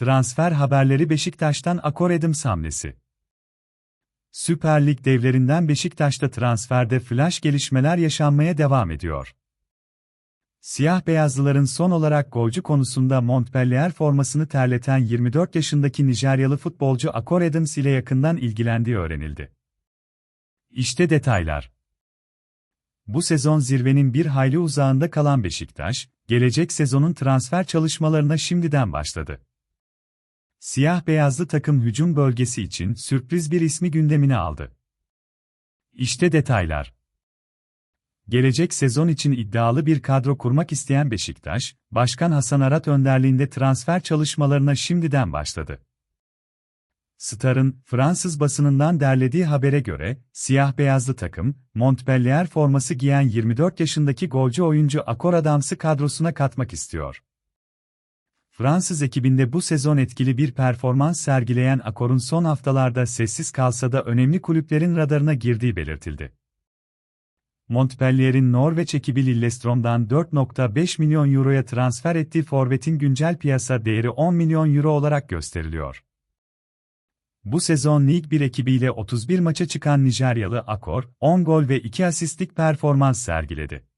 Transfer haberleri Beşiktaş'tan Akor Adams hamlesi. Süper Lig devlerinden Beşiktaş'ta transferde flash gelişmeler yaşanmaya devam ediyor. Siyah beyazlıların son olarak golcü konusunda Montpellier formasını terleten 24 yaşındaki Nijeryalı futbolcu Akor Adams ile yakından ilgilendiği öğrenildi. İşte detaylar. Bu sezon zirvenin bir hayli uzağında kalan Beşiktaş, gelecek sezonun transfer çalışmalarına şimdiden başladı. Siyah beyazlı takım hücum bölgesi için sürpriz bir ismi gündemine aldı. İşte detaylar. Gelecek sezon için iddialı bir kadro kurmak isteyen Beşiktaş, Başkan Hasan Arat önderliğinde transfer çalışmalarına şimdiden başladı. Star'ın Fransız basınından derlediği habere göre, siyah beyazlı takım, Montpellier forması giyen 24 yaşındaki golcü oyuncu Akor Adams'ı kadrosuna katmak istiyor. Fransız ekibinde bu sezon etkili bir performans sergileyen Akor'un son haftalarda sessiz kalsa da önemli kulüplerin radarına girdiği belirtildi. Montpellier'in Norveç ekibi Lillestrøm'dan 4.5 milyon euroya transfer ettiği forvetin güncel piyasa değeri 10 milyon euro olarak gösteriliyor. Bu sezon Lig 1 ekibiyle 31 maça çıkan Nijeryalı Akor, 10 gol ve 2 asistlik performans sergiledi.